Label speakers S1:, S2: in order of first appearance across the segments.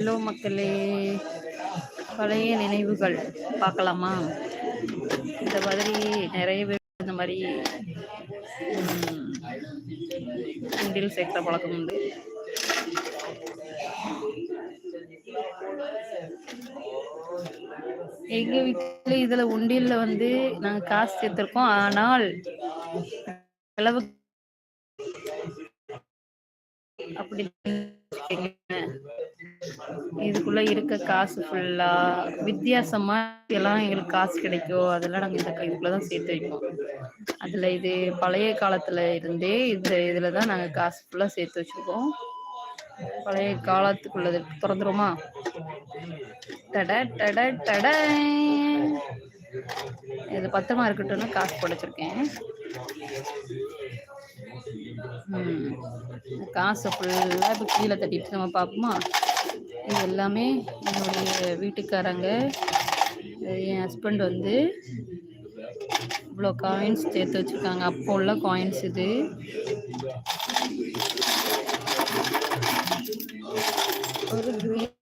S1: Hello மக்களே பழைய நினைவுகள் பார்க்கலாமா? இந்த மாதிரி நிறைய பேர் இந்த மாதிரி உண்டில் சேர்க்கிற பழக்கம் உண்டு. எங்க வீட்டுல இதுல உண்டியல்ல வந்து நாங்க காசு சேர்த்திருக்கோம். ஆனால் செலவு அப்படி இதுக்குள்ள இருக்க காசு ஃபுல்லா வித்தியாசமா எல்லாம் எங்களுக்கு காசு கிடைக்கும். அதெல்லாம் நாங்க இந்த இதுக்குள்ளதான் சேர்த்து வைப்போம். அதுல இது பழைய காலத்துல இருந்தே இந்த இதுலதான் நாங்க காசு ஃபுல்லா சேர்த்து வச்சிருக்கோம். பழைய காலத்துக்குள்ளது. திறந்துருமா? டட டட டட. இது பத்திரமா இருக்கட்டும்னு காசு படைச்சிருக்கேன் காசை ஃபுல்லாக இப்போ கீழே தட்டிட்டு நம்ம பார்ப்போமா? இது எல்லாமே என்னுடைய வீட்டுக்காரங்க என் ஹஸ்பண்ட் வந்து இவ்வளோ காயின்ஸ் சேர்த்து வச்சுருக்காங்க. அப்போ உள்ள காயின்ஸ் இது. ஒரு கிரீன்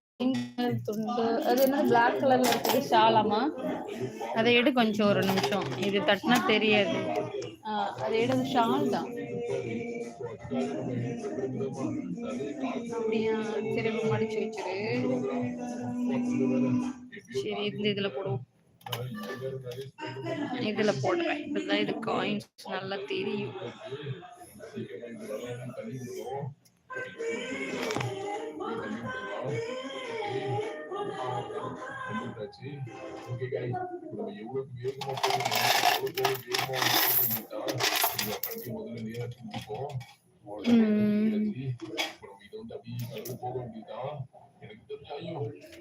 S1: துண்டு. அது என்ன பிளாக் கலர்ல இருக்குது. ஷாலாமா? அதை எடு கொஞ்சம் ஒரு நிமிஷம். இது தட்டினா தெரியாது. அதை எடு. ஷால் தான். அப்படியா? சரி மடிச்சு வச்சிரு. சரி இந்த இதுல போடுவோம் இதுல போடுறேன். இப்பதான் இது காயின்ஸ் நல்லா தெரியும்.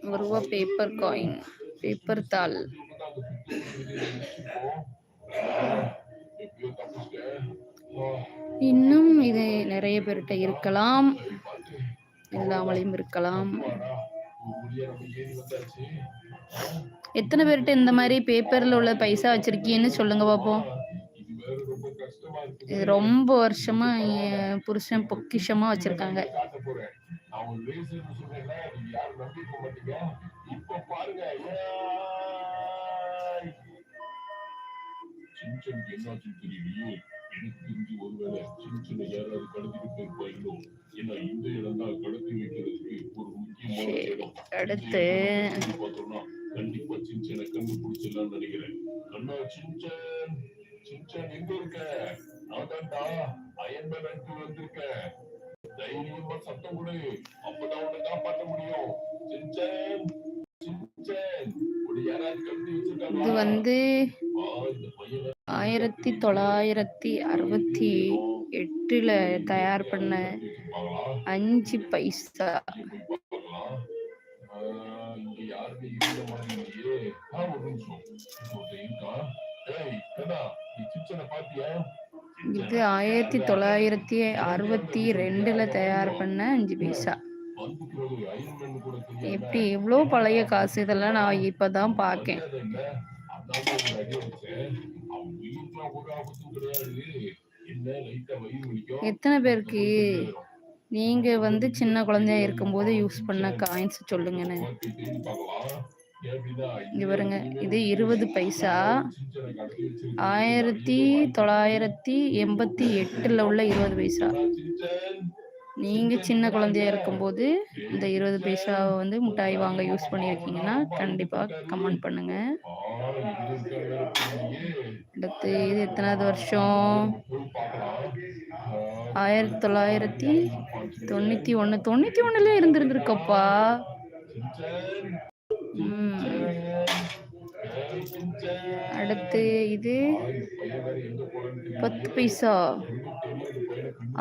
S1: ஒரு ரூபா பேப்பர் காயின் பேப்பர் தாள் இன்னும் இது நிறைய பேர்கிட்ட இருக்கலாம் இல்லாமலையும் இருக்கலாம் எத்தனை பேர்கிட்ட இந்த மாதிரி பேப்பர்ல உள்ள பைசா வச்சிருக்கீன்னு சொல்லுங்க பாப்போம் இது ரொம்ப வருஷமா என் புருஷன் பொக்கிஷமா வச்சிருக்காங்க. சின்ன சின்ன அடுத்து. கண்டிப்பா சின்சனை கண்டுபிடிச்சிடலாம் நினைக்கிறேன். அண்ணா சின்சன் சின்சன் எங்க இருக்க? நான் தான்டா அயன்மேன் அங்கிள் வந்திருக்கேன் தைரியமா சத்தம் கொடு. அப்பதான் உன்னை காப்பாற்ற முடியும். சின்சன் சின்சன். இது வந்து ஆயிரத்தி தொள்ளாயிரத்தி அறுபத்தி எட்டுல தயார் பண்ண அஞ்சு பைசா. இது ஆயிரத்தி தொள்ளாயிரத்தி அறுபத்தி ரெண்டுல தயார் பண்ண அஞ்சு பைசா. எப்படி எவ்வளோ பழைய காசு இதெல்லாம் நான் இப்பதான் பார்க்கேன் எத்தனை பேருக்கு நீங்க வந்து சின்ன குழந்தையா இருக்கும்போது யூஸ் பண்ண காயின்ஸ் சொல்லுங்கன்னு. இங்க பாருங்க இது இருபது பைசா. ஆயிரத்தி தொள்ளாயிரத்தி எண்பத்தி எட்டுல உள்ள இருபது பைசா. நீங்க சின்ன குழந்தையா இருக்கும்போது இந்த இருபது பைசாவை வந்து மிட்டாய் வாங்க யூஸ் பண்ணியிருக்கீங்கன்னா கண்டிப்பா கமெண்ட் பண்ணுங்க. அடுத்து இது எத்தனாவது வருஷம்? ஆயிரத்தி தொள்ளாயிரத்தி தொண்ணூத்தி ஒண்ணு. தொண்ணூத்தி ஒண்ணுல இருந்திருந்திருக்கப்பா. அடுத்து இது பத்து பைசா.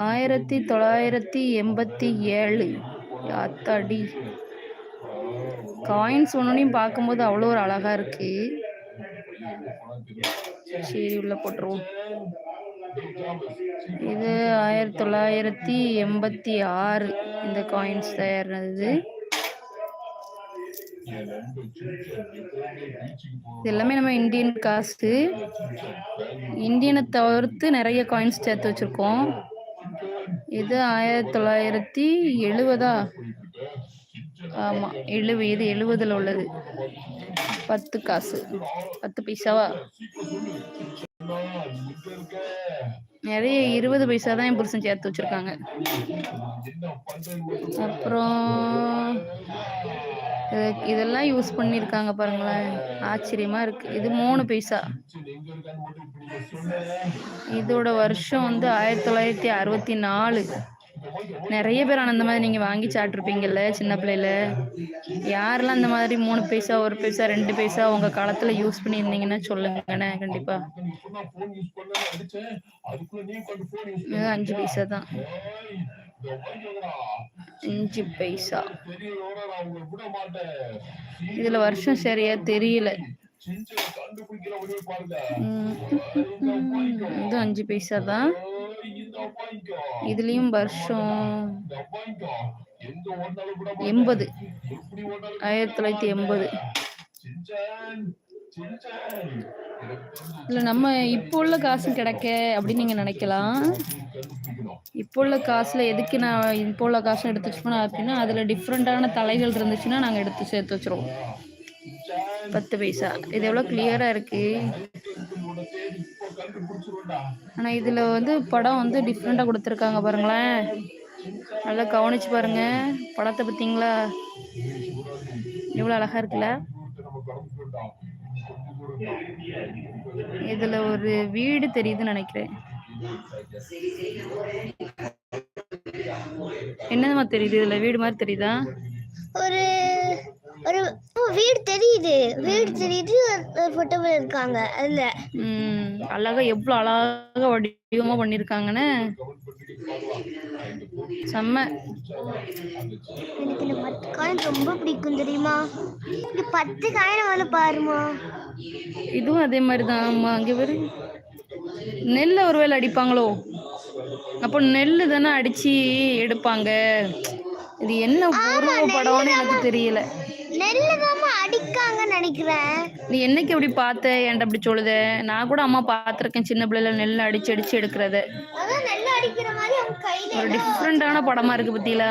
S1: ஆயிரத்தி தொள்ளாயிரத்தி எண்பத்தி ஏழு. அத்தாடி காயின்ஸ் ஒன்றுனையும் பார்க்கும்போது அவ்வளோ ஒரு அழகாக இருக்கு. சரி உள்ள போட்டுருவோம். இது ஆயிரத்தி தொள்ளாயிரத்தி எண்பத்தி ஆறு. இந்த காயின்ஸ் தயாரினது. இது எல்லாமே நம்ம இந்தியன் காசு. இந்தியனை தவிர்த்து நிறைய காயின்ஸ் சேர்த்து வச்சிருக்கோம். இது ஆயிரத்தி தொள்ளாயிரத்தி எழுபதா ஆமா எழுபது இது எழுபதுல உள்ளது. பத்து காசு. பத்து பைசாவா? நிறைய இருபது பைசா தான் என் புருஷன் சேர்த்து வச்சிருக்காங்க. அப்புறம் இதெல்லாம் யூஸ் பண்ணியிருக்காங்க பாருங்களேன். ஆச்சரியமா இருக்கு. இது மூணு பைசா. இதோட வருஷம் வந்து ஆயிரத்தி தொள்ளாயிரத்தி அறுபத்தி நாலு. நிறைய பேர் ஆனால் அந்த மாதிரி நீங்க வாங்கி சாப்பிட்ருப்பீங்கல்ல சின்ன பிள்ளையில. யாரெல்லாம் அந்த மாதிரி மூணு பைசா ஒரு பைசா ரெண்டு பைசா உங்க காலத்துல யூஸ் பண்ணியிருந்தீங்கன்னா சொல்லுங்கண்ணே கண்டிப்பா. இது அஞ்சு பைசா தான். அஞ்சு பைசா. இதுல வருஷம் சரியா தெரியல. இது அஞ்சு பைசா தான். இதுலயும் வருஷம் எண்பது. ஆயிரத்தி தொள்ளாயிரத்தி எண்பது. இல்ல நம்ம இப்போ உள்ள காசும் கிடைக்க அப்படின்னு நீங்க நினைக்கலாம். இப்போ உள்ள காசுல எதுக்கு நான் இப்போ உள்ள காசும் எடுத்து வச்சுக்கணும்? அப்படின்னா அதுல டிஃப்ரெண்டான தலைகள் இருந்துச்சுன்னா நாங்க எடுத்து சேர்த்து வச்சிருவோம். பத்து பைசா. இது எவ்வளவு கிளியரா இருக்கு? ஆனா இதுல வந்து படம் வந்து டிஃப்ரெண்டா கொடுத்துருக்காங்க பாருங்களேன். நல்லா கவனிச்சு பாருங்க. படத்தை பார்த்தீங்களா? எவ்வளவு அழகா இருக்குல்ல? இதுல ஒரு வீடு தெரியுதுன்னு நினைக்கிறேன். என்னதுமா தெரியுது? இதுல வீடு மாதிரி தெரியுதா?
S2: ஒரு ஒரு வீடு தெரியுது. வீடு தெரியுது. ஒரு போட்டோவில் இருக்காங்க. அதுல.
S1: அழகா எவ்வளவு அழகா வடிவமா பண்ணிருக்காங்கன்னு. செம்ம.
S2: எனக்கு இந்த பத்து காயின் ரொம்ப பிடிக்கும் தெரியுமா? இந்த பத்து காயினை வந்து பாருமா.
S1: இதுவும் அதே மாதிரி தான் ஆமா அங்க பேரு. நெல்லை ஒருவேளை அடிப்பாங்களோ? அப்போ நெல்லு தானே அடிச்சு எடுப்பாங்க. இது என்ன உருவ படம்னு எனக்கு தெரியல.
S2: நெல்லு நினைக்கிறேன்.
S1: நீ என்னைக்கு அப்படி பார்த்த? என்கிட்ட அப்படி சொல்லுத. நான் கூட அம்மா பார்த்துருக்கேன் சின்ன பிள்ளைல நெல் அடிச்சு அடிச்சு எடுக்கிறத.
S2: அதான் நெல்லு அடிக்கிற மாதிரி அவங்க கையில
S1: ஒரு டிஃப்ரெண்டான படமா இருக்கு பத்தியில.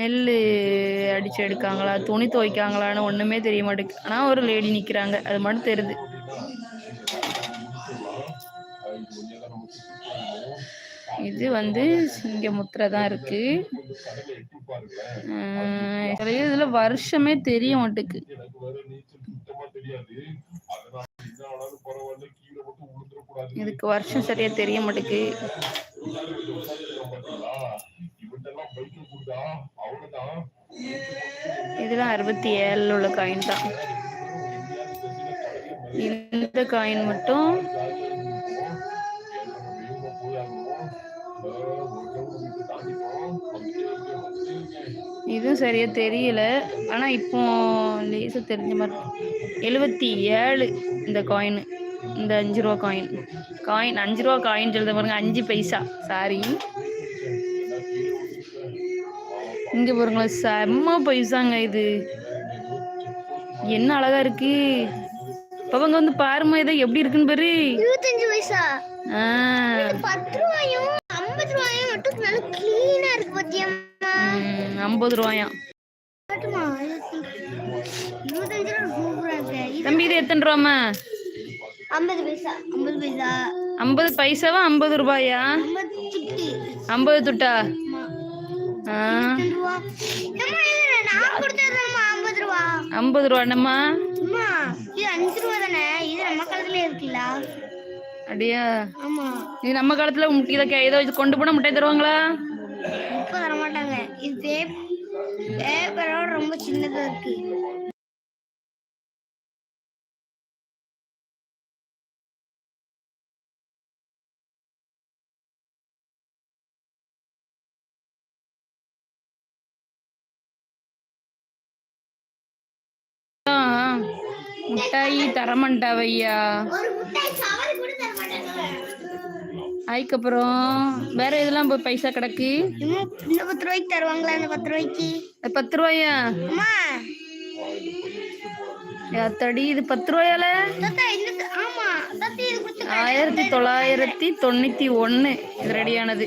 S1: நெல் அடிச்சு எடுக்காங்களா? துணி துவைக்காங்களான்னு ஒண்ணுமே தெரிய மாட்டேங்குது. ஆனா ஒரு லேடி நிக்கிறாங்க. அது மட்டும் தெரியுது. இது வந்து சிங்கமுத்திரை தான் இருக்கு. ஆஹ் இதுல இதுல வருஷமே தெரிய மாட்டுக்கு. இதுக்கு வருஷம் சரியா தெரிய மாட்டேக்கு. இதெல்லாம் அறுபத்தி ஏழுல உள்ள காயின் தான். இந்த காயின் மட்டும் இதுவும் சரியா தெரியல. ஆனா இப்போ லேசா தெரிஞ்ச மாதிரி எழுபத்தி ஏழு இந்த காயின் இந்த அஞ்சு ரூபா காயின் காயின் அஞ்சு ரூபா காயின் சொல்லுது பாருங்க அஞ்சு பைசா. சாரி இங்க பாருங்களேன் செம்ம பைசாங்க இது. என்ன அழகா இருக்கு. பவங்க வந்து பாருமா இதை எப்படி இருக்குன்னு பாரு.
S2: இருபத்தஞ்சு பைசா. பத்து ரூபாயும் ஐம்பது ரூபாயும் மட்டும் நல்லா கிளீனா இருக்கு பத்தியம்மா
S1: ம், ஐம்பது ரூபாயாம்
S2: காட்டுமா இருபத்தஞ்சு ரூபா சூப்பரா இருக்கு இது
S1: தம்பி இது எத்தனை ரூபாமா
S2: ஐம்பது பைசா ஐம்பது பைசா.
S1: ஐம்பது பைசாவா ஐம்பது ரூபாயா?
S2: ஐம்பது
S1: துட்டா?
S2: ஐம்பது ரூபா.
S1: ஐம்பது ரூபாண்ணம்மா
S2: இது அஞ்சு ரூபா தானே இது நம்ம காலத்துல இருக்குல்ல.
S1: அப்படியா?
S2: ஆமா.
S1: இது நம்ம காலத்துல வச்சு கொண்டு போனா முட்டை தருவாங்களா?
S2: இப்ப தர மாட்டாங்க இது பேப் பேப்பரோட ரொம்ப சின்னதா இருக்கு.
S1: முட்டாயி தரமாட்டாவையா அதுக்கப்புறம் வேற இதெல்லாம் பைசா கிடக்கு?
S2: இந்த பத்து ரூபாய்க்கு தருவாங்களா இந்த பத்து ரூபாய்க்கு?
S1: பத்து ரூபாயா? அத்தடி இது பத்து ரூபாயால? ஆயிரத்தி தொள்ளாயிரத்தி தொண்ணூத்தி ஒன்னு இது ரெடியானது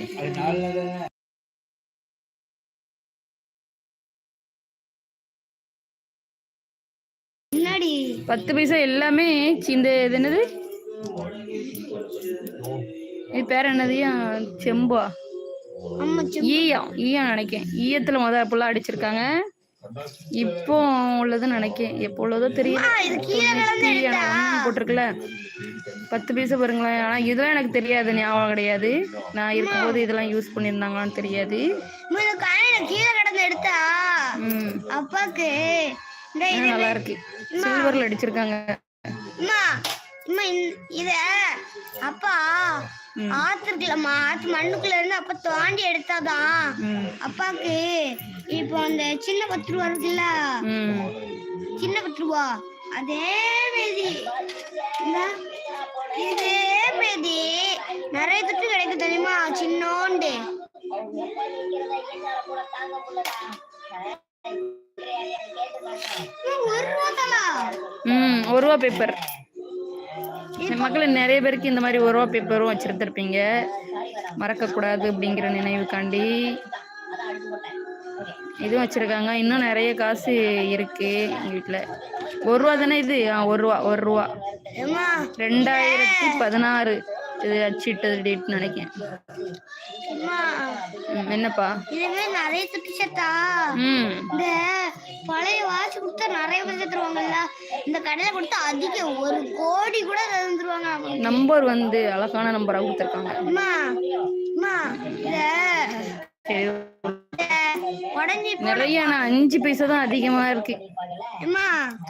S3: பத்து பைசா எல்லாமே இந்த இது என்னது? இது பேர் என்னதுயா செம்பா? ஈயம் ஈயம் நினைக்கேன். ஈயத்துல முத அப்பெல்லாம் அடிச்சிருக்காங்க. இப்போ உள்ளது நினைக்கேன். எப்போ உள்ளதோ தெரியல. போட்டிருக்குல்ல பத்து பைசா பாருங்களேன். ஆனா இதெல்லாம் எனக்கு தெரியாது. ஞாபகம் கிடையாது. நான் இருக்கும்போது இதெல்லாம் யூஸ் பண்ணியிருந்தாங்களான்னு தெரியாது.
S2: கீழே கிடந்து எடுத்தா. அப்பாக்கு.
S3: நல்லா இருக்கு. சில்வர்ல அடிச்சிருக்காங்க.
S2: இத அப்பா ஆத்து இருக்குல்லம்மா ஆத்து மண்ணுக்குள்ள இருந்து அப்பா தோண்டி எடுத்தாதான் அப்பாக்கு இப்போ அந்த சின்ன பத்து ரூபா இருக்குல்ல சின்ன பத்து ரூபா அதே பேதி இந்த இதே பேதி நிறைய துட்டு கிடைக்கும் தெரியுமா? சின்னோண்டு. ஒரு ரூபா
S3: பேப்பர் மக்கள் நிறைய பேருக்கு இந்த மாதிரி ரூபா பேப்பரும் வச்சிருந்துருப்பீங்க. மறக்கக்கூடாது அப்படிங்கிற நினைவுக்காண்டி இதுவும் வச்சிருக்காங்க. இன்னும் நிறைய காசு இருக்கு எங்க வீட்டில் ஒரு ரூபா தானே இது? ஆ ஒரு ரூபா ஒரு ரூபா. ரெண்டாயிரத்தி பதினாறு. இது அச்சிட்டது டேட் நினைக்கிறேன். என்னப்பா?
S2: இதுவே நிறைய
S3: ம்.
S2: இந்த பழைய வாட்ச் கொடுத்தா நிறைய பேர் தருவாங்கல்ல இந்த கடையில கொடுத்தா அதிகம் ஒரு கோடி கூட தந்துருவாங்க.
S3: நம்பர் வந்து அழகான நம்பராக கொடுத்துருக்காங்க.
S2: அம்மா அம்மா
S3: நிறைய நான் அஞ்சு பைசா தான் அதிகமா இருக்கு.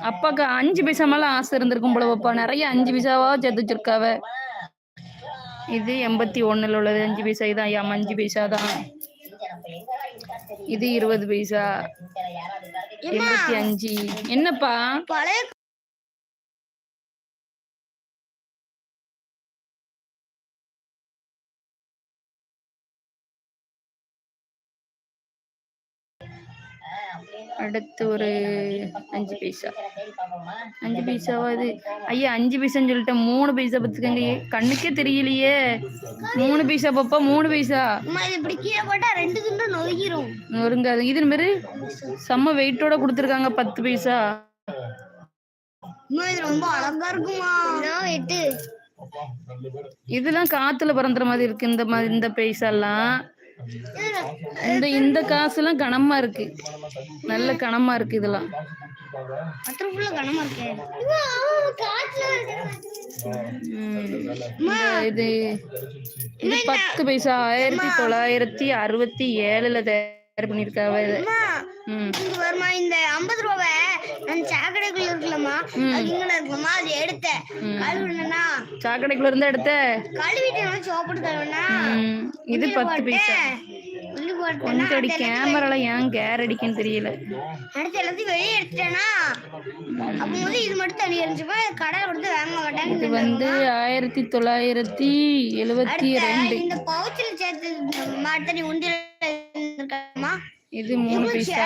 S3: அப்பாக்கு அஞ்சு பைசா மேல ஆசை இருந்திருக்கும் போல பாப்பா நிறைய அஞ்சு பைசாவா சேர்த்து வச்சிருக்காவ. இது எண்பத்தி ஒண்ணுல உள்ளது. அஞ்சு பைசா. இதான் ஐயா அஞ்சு பைசா தான். இது இருபது பைசா. எண்பத்தி அஞ்சு. என்னப்பா? அடுத்து ஒரு அஞ்சு பைசா. அஞ்சு பைசாவா இது? ஐயா அஞ்சு பைசான்னு சொல்லிட்டேன். மூணு பைசா பத்துக்கங்க. கண்ணுக்கே தெரியலையே. மூணு பைசா பாப்பா மூணு பைசா.
S2: இப்படி கீழே போட்டா ரெண்டு துண்டு நொறுங்கிரும்.
S3: நொறுங்காது இது மாரி செம்ம வெயிட்டோட கொடுத்துருக்காங்க பத்து பைசா.
S2: இது ரொம்ப அழகா இருக்குமா?
S3: இதெல்லாம் காத்துல பறந்துற மாதிரி இருக்கு. இந்த மாதிரி இந்த பைசா எல்லாம் இந்த இந்த காசுலாம் கனமா இருக்கு. நல்ல கனமா இருக்கு இதெல்லாம்.
S2: ரூபாய்
S3: இது இது பத்து பைசா ஆயிரத்தி தொள்ளாயிரத்தி அறுபத்தி ஏழுல தயார் பண்ணிருக்காவ இத.
S2: இந்த ஐம்பது ரூபாவை? நான் சாக்கடைக்குள்ள இருக்கலாமா இங்க இருக்கலாமா அது எடுத்தேன் கழுவுனா
S3: சாக்கடைக்குள்ள இருந்தா எடுத்த
S2: கழுவிட்டு நான் சோப்பிட்டு
S3: ம், இது பத்து பைசா. கொஞ்சம் அடி கேமரால ஏன் கேர் அடிக்குன்னு தெரியல.
S2: அடுத்து எல்லாத்தையும் வெளியே எடுத்துட்டேனா அப்போது இது மட்டும் தண்ணி இருந்துச்சுப்பா. கடையில் கொடுத்து வாங்க
S3: இது
S2: மாட்டாங்க
S3: வந்து ஆயிரத்தி தொள்ளாயிரத்தி எழுவத்தி ரெண்டு.
S2: இந்த பவுச்சில் சேர்த்து மாட்டனி உண்டியல்
S3: இது மூணு பைசா.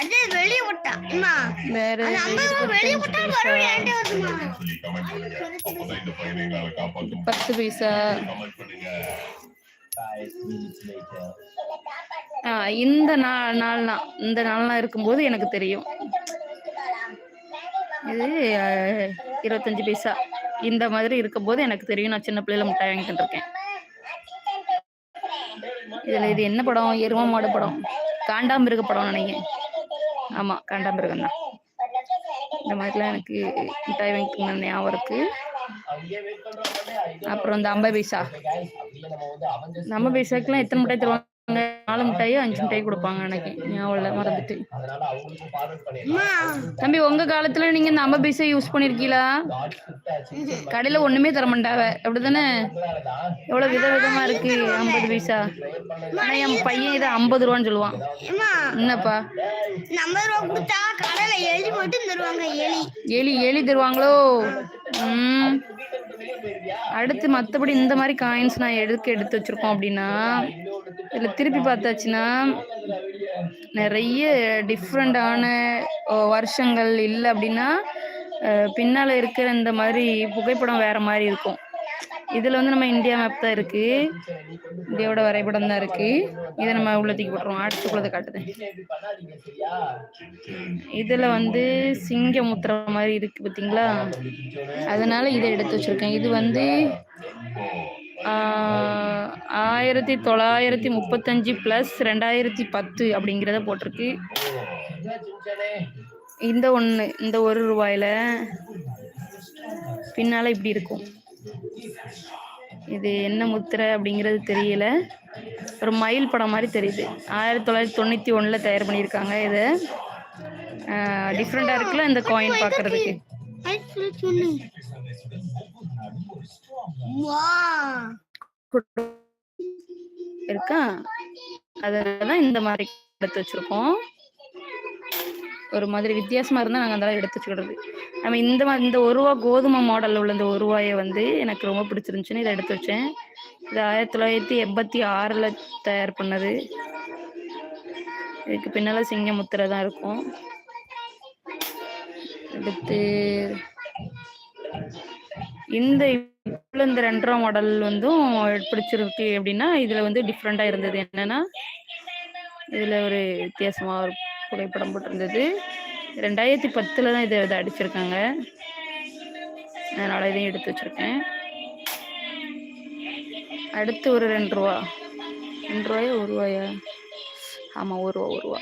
S2: அது வெளியே
S3: வேற பத்து பைசா. இந்த நாள் நாள்லாம் இந்த நாள்லாம் இருக்கும்போது எனக்கு தெரியும். இது இருபத்தஞ்சு பைசா. இந்த மாதிரி இருக்கும்போது எனக்கு தெரியும் நான் சின்ன பிள்ளையில மிட்டாய் வாங்கிட்டு இருக்கேன். இதுல இது என்ன படம்? எரும மாடு படம். காண்டாமிருக படம் நினைக்கிறேன். ஆமா காண்டாமிருகம் தான் இந்த மாதிரிலாம் எனக்கு மிட்டாய் வாங்கிக்கணும் ஞாபகம் இருக்கு. அப்புறம் இந்த அம்பை பைசா. நம்ம பைசாக்கெல்லாம் எத்தனை மிட்டாய் தருவாங்க? நாலு மிட்டாயோ அஞ்சு மிட்டாய் கொடுப்பாங்க எனக்கு. ஞாபகம் இல்லை மறந்துட்டு.
S2: அம்மா.
S3: தம்பி உங்க காலத்துல நீங்க இந்த ஐம்பது பைசா யூஸ் பண்ணிருக்கீங்களா? கடையில ஒண்ணுமே தர மாட்டாவ அப்படிதானே எவ்வளவு விதவிதமா இருக்கு ஐம்பது பைசா ஆனா என் பையன் இதை ஐம்பது ரூபான்னு சொல்லுவான்.
S2: அம்மா.
S3: என்னப்பா?
S2: இந்த ஐம்பது ரூபா கொடுத்தா கடையில் எழுதி மட்டும் தருவாங்க எலி.
S3: எலி எலி தருவாங்களோ? ம். அடுத்து மற்றபடி இந்த மாதிரி காயின்ஸ் நான் எடுக்க எடுத்து வச்சுருக்கோம் அப்படின்னா இதில் திருப்பி பார்த்தாச்சுன்னா நிறைய டிஃப்ரெண்டான வருஷங்கள் இல்லை அப்படின்னா பின்னால் இருக்கிற இந்த மாதிரி புகைப்படம் வேறு மாதிரி இருக்கும். இதில் வந்து நம்ம இந்தியா மேப் தான் இருக்கு. இந்தியாவோட வரைபடம் தான் இருக்கு. இதை நம்ம உள்ள தூக்கி போட்டுருவோம். அடுத்துக்குள்ளதை காட்டுது இதில் வந்து சிங்க முத்திர மாதிரி இருக்கு பார்த்தீங்களா அதனால இதை எடுத்து வச்சிருக்கேன். இது வந்து ஆயிரத்தி தொள்ளாயிரத்தி முப்பத்தஞ்சு ப்ளஸ் ரெண்டாயிரத்தி பத்து அப்படிங்கிறத போட்டிருக்கு. இந்த ஒன்று இந்த ஒரு ரூபாயில் பின்னால் இப்படி இருக்கும். இது என்ன முத்திரை அப்படிங்கிறது தெரியல. ஒரு மயில் படம் மாதிரி தெரியுது. ஆயிரத்தி தொள்ளாயிரத்தி தொண்ணூற்றி ஒன்றில் தயார் பண்ணியிருக்காங்க இதை. டிஃப்ரெண்ட்டாக இருக்குல்ல இந்த காயின்
S2: பாக்குறதுக்கு
S3: இருக்கா? அதனால இந்த மாதிரி எடுத்து வச்சிருக்கோம். ஒரு மாதிரி வித்தியாசமா இருந்தா நாங்கள் அதெல்லாம் எடுத்து வச்சுக்கிறது. நம்ம இந்த மாதிரி இந்த ஒரு ரூபா கோதுமை மாடலில் உள்ள இந்த ஒரு ரூபாயை வந்து எனக்கு ரொம்ப பிடிச்சிருந்துச்சுன்னு இதை எடுத்து வச்சேன். இது ஆயிரத்தி தொள்ளாயிரத்தி எண்பத்தி ஆறில் தயார் பண்ணது. இதுக்கு பின்னால சிங்க முத்திரை தான் இருக்கும். அடுத்து இந்த இப்ப இந்த ரெண்டரை மாடல் வந்தும் பிடிச்சிருக்கு அப்படின்னா இதுல வந்து டிஃப்ரெண்டா இருந்தது. என்னன்னா இதுல ஒரு வித்தியாசமா ஒரு புகைப்படம் போட்டிருந்தது. ரெண்டாயிரத்தி பத்தில் தான் இதை இதை அடிச்சிருக்காங்க. அதனால் இதையும் எடுத்து வச்சுருக்கேன். அடுத்து ஒரு ரெண்டு ரூபா. ரெண்டு ரூபாயா ஒரு ரூபாயா? ஆமாம் ஒரு ரூபா ஒரு ரூபா.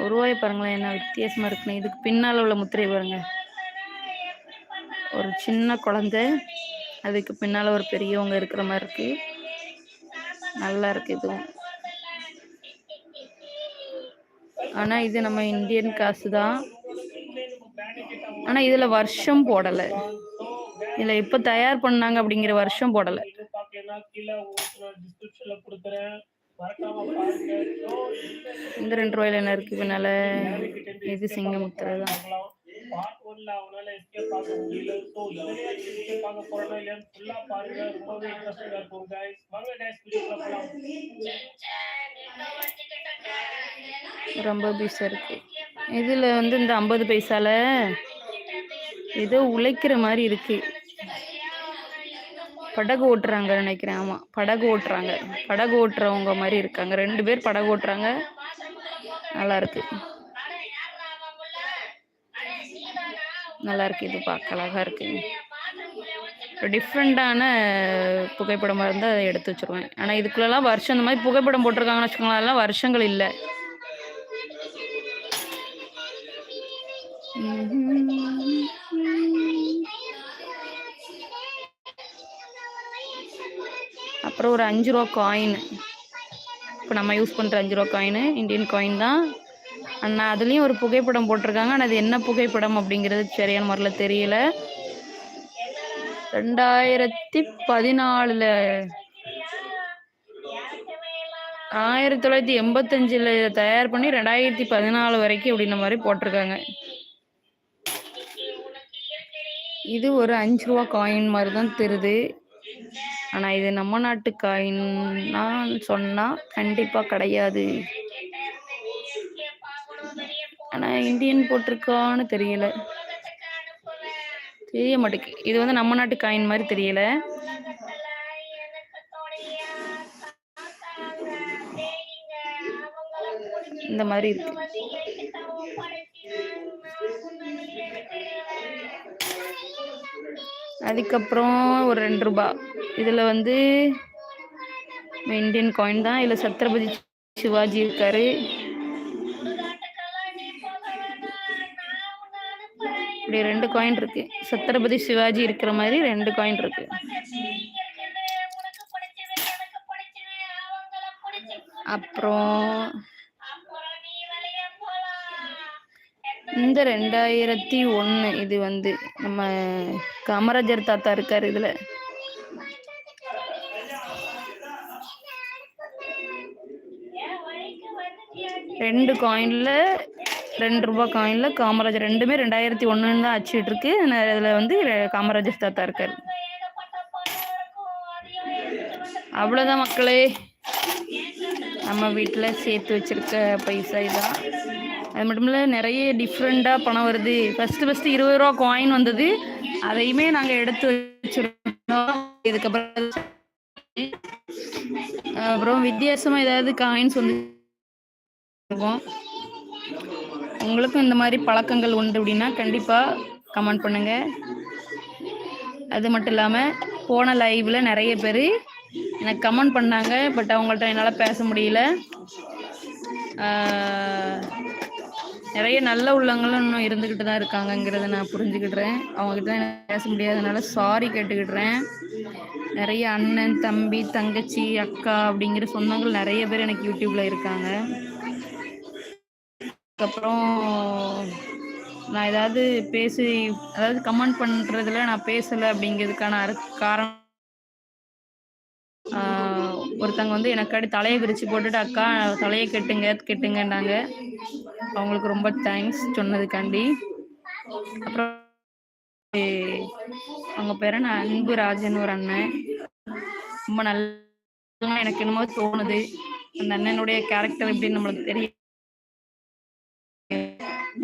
S3: ஒரு ரூபாய் பாருங்களேன் என்ன வித்தியாசமாக இருக்குன்னு. இதுக்கு பின்னால் உள்ள முத்திரை பாருங்க. ஒரு சின்ன குழந்தை அதுக்கு பின்னால் ஒரு பெரியவங்க இருக்கிற மாதிரி இருக்குது நல்லா இருக்குது இதுவும். ஆனால் இது நம்ம இந்தியன் காசு தான் ஆனால் இதில் வருஷம் போடலை. இதில் எப்போ தயார் பண்ணாங்க அப்படிங்கிற வருஷம் போடலை. இந்த ரெண்டு ரூபாயில என்ன இருக்கு? பின்னால இது சிங்கமுத்திரை தான்.
S4: பார்ட் ஒன்ல அவனால எஸ்கேப் ஆக முடியல ஸோ இதுலயே எஸ்கேப் ஆக போறோம்னா இல்லையான்னு ஃபுல்லா பாருங்க. ரொம்பவே இன்ட்ரெஸ்டிங்கா இருக்கும் guys. வாங்க டேஸ் வீடியோக்குள்ள போலாம்.
S3: ரொம்ப பீஸா இருக்கு. இதுல வந்து இந்த ஐம்பது பைசால ஏதோ உழைக்கிற மாதிரி இருக்கு. படகு ஓட்டுறாங்க நினைக்கிறேன். ஆமா படகு ஓட்டுறாங்க. படகு ஓட்டுறவங்க மாதிரி இருக்காங்க. ரெண்டு பேர் படகு ஓட்டுறாங்க. நல்லா இருக்கு. நல்லா இருக்கு இது பார்க்க அழகா இருக்கு டிஃப்ரெண்டான புகைப்படமாக இருந்தால் அதை எடுத்து வச்சிருவேன். ஆனால் இதுக்குள்ளெல்லாம் வருஷம் இந்த மாதிரி புகைப்படம் போட்டிருக்காங்கன்னு வச்சுக்கோங்களேன் அதெல்லாம் வருஷங்கள் இல்லை. அப்புறம் ஒரு அஞ்சு ரூபா காயின் இப்போ நம்ம யூஸ் பண்ணுற அஞ்சு ரூபா காயின் இந்தியன் காயின் தான். அண்ணா அதுலேயும் ஒரு புகைப்படம் போட்டிருக்காங்க. ஆனால் அது என்ன புகைப்படம் அப்படிங்கிறது சரியான முறையில் தெரியல. ரெண்டாயிரத்தி பதினாலில் ஆயிரத்தி தொள்ளாயிரத்தி எண்பத்தஞ்சில் தயார் பண்ணி ரெண்டாயிரத்தி பதினாலு வரைக்கும் அப்படின்ன மாதிரி போட்டிருக்காங்க. இது ஒரு அஞ்சு ரூபா காயின் மாதிரி தான் தெரியுது. ஆனால் இது நம்ம நாட்டு காயின்னா சொன்னால் கண்டிப்பாக கிடையாது. ஆனால் இந்தியன் போட்டிருக்கான்னு தெரியல. தெரிய மாட்டேங்குது இது வந்து நம்ம நாட்டு காயின் மாதிரி தெரியல. இந்த மாதிரி இருக்கு. அதுக்கப்புறம் ஒரு ரெண்டு ரூபாய் இதில் வந்து இந்தியன் காயின் தான். இதில் சத்ரபதி சிவாஜி இருக்காரு. இப்படி ரெண்டு காயின் இருக்கு. சத்ரபதி சிவாஜி இருக்கிற மாதிரி ரெண்டு காயின் இருக்கு. அப்புறம் இந்த ரெண்டாயிரத்தி ஒன்று இது வந்து நம்ம காமராஜர் தாத்தா இருக்காரு இதுல. ரெண்டு காயின்ல ரெண்டு ரூபாய் காயின்ல காமராஜர் ரெண்டுமே ரெண்டாயிரத்தி ஒண்ணுன்னு தான் அச்சிட்டு இருக்கு அதில் வந்து காமராஜர் தாத்தா இருக்காரு. அவ்வளவுதான் மக்களே. நம்ம வீட்டுல சேர்த்து வச்சிருக்க பைசா இதான். அது மட்டும் இல்ல நிறைய டிஃப்ரெண்டா பணம் வருது. ஃபர்ஸ்ட் ஃபர்ஸ்ட் இருபது ரூபா காயின் வந்தது. அதையுமே நாங்க எடுத்து வச்சிருக்கோம் இதுக்கப்புறம் அப்புறம் வித்தியாசமா ஏதாவது காயின்ஸ் வந்து இருக்கும் உங்களுக்கும் இந்த மாதிரி பழக்கங்கள் உண்டு அப்படின்னா கண்டிப்பாக கமெண்ட் பண்ணுங்க. அது மட்டும் இல்லாமல் போன லைவில் நிறைய பேர் எனக்கு கமெண்ட் பண்ணாங்க பட் அவங்கள்ட்ட என்னால் பேச முடியல. நிறைய நல்ல உள்ளங்களும் இன்னும் இருந்துக்கிட்டு தான் இருக்காங்கங்கிறத நான் புரிஞ்சுக்கிடுறேன். அவங்ககிட்ட தான் பேச முடியாதனால சாரி கேட்டுக்கிடுறேன். நிறைய அண்ணன் தம்பி தங்கச்சி அக்கா அப்படிங்கிற சொந்தங்கள் நிறைய பேர் எனக்கு யூடியூப்பில் இருக்காங்க. அதுக்கப்புறம் நான் ஏதாவது பேசி அதாவது கமெண்ட் பண்றதுல நான் பேசலை அப்படிங்கிறதுக்கான காரணம் ஒருத்தங்க வந்து எனக்காடி தலையை விரிச்சு போட்டுட்டு அக்கா தலையை கெட்டுங்க கெட்டுங்கன்னாங்க. அவங்களுக்கு ரொம்ப தேங்க்ஸ் சொன்னதுக்காண்டி. அப்புறம் அவங்க பேர நான் அன்பு ராஜன் ஒரு அண்ணன். ரொம்ப நல்லா எனக்கு என்னமோ தோணுது. அந்த அண்ணனுடைய கேரக்டர் எப்படின்னு நம்மளுக்கு தெரியும்.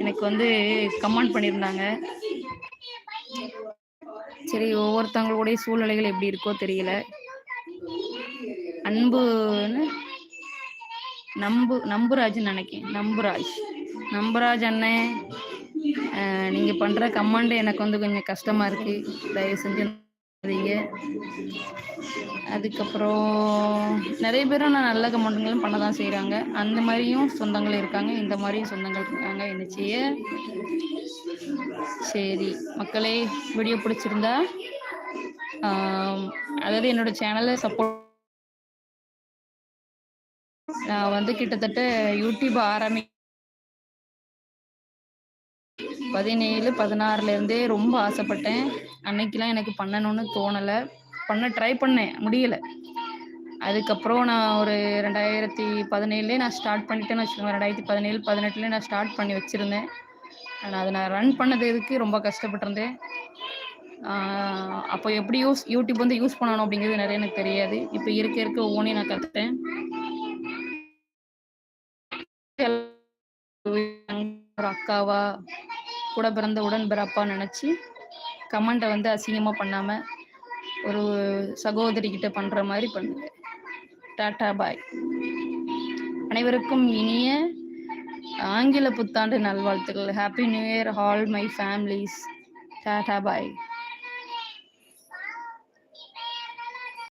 S3: எனக்கு வந்து கமெண்ட் பண்ணியிருந்தாங்க சரி ஒவ்வொருத்தவங்களுடைய சூழ்நிலைகள் எப்படி இருக்கோ தெரியல. அன்புன்னு நம்பு நம்புராஜ்னு நினைக்கிறேன். நம்புராஜ். நம்புராஜ் அண்ணன் நீங்கள் நீங்க பண்ற கமெண்ட் எனக்கு வந்து கொஞ்சம் கஷ்டமா இருக்கு. தயவு செஞ்சு நம்பாதீங்க. அதுக்கப்புறம் நிறைய பேரும் நான் நல்ல கமெண்ட்களும் பண்ண தான் செய்கிறாங்க அந்த மாதிரியும் சொந்தங்கள் இருக்காங்க. இந்த மாதிரியும் சொந்தங்கள் இருக்காங்க. என்ன செய்ய? சரி. மக்களே வீடியோ பிடிச்சிருந்தா அதாவது என்னோட சேனலை சப்போர்ட் நான் வந்து கிட்டத்தட்ட யூடியூப் ஆரம்பி பதினேழு பதினாறுல இருந்தே ரொம்ப ஆசைப்பட்டேன். அன்னைக்கெல்லாம் எனக்கு பண்ணணும்னு தோணலை. பண்ண ட்ரை பண்ணேன். முடியல. அதுக்கப்புறம் நான் ஒரு ரெண்டாயிரத்தி பதினேழுலேயே நான் ஸ்டார்ட் பண்ணிட்டேன்னு வச்சுக்கோங்க. ரெண்டாயிரத்தி பதினேழு பதினெட்டுலேயே நான் ஸ்டார்ட் பண்ணி வச்சுருந்தேன். ஆனால் அதை நான் ரன் பண்ணதுக்கு ரொம்ப கஷ்டப்பட்டிருந்தேன். அப்போ எப்படி யூஸ் யூடியூப் வந்து யூஸ் பண்ணணும் அப்படிங்கிறது நிறைய எனக்கு தெரியாது. இப்போ இருக்க இருக்க ஒவ்வொன்றையும் நான் கற்றுட்டேன் ஒரு அக்காவா கூட பிறந்த உடன் பிறப்பா நினச்சி கமெண்ட்டை வந்து அசிங்கமாக பண்ணாமல் ஒரு சகோதரி கிட்ட பண்ணுற மாதிரி பண்ணுங்க. டாடா பாய். அனைவருக்கும் இனிய ஆங்கில புத்தாண்டு நல்வாழ்த்துக்கள். Happy new year all my families tata bye.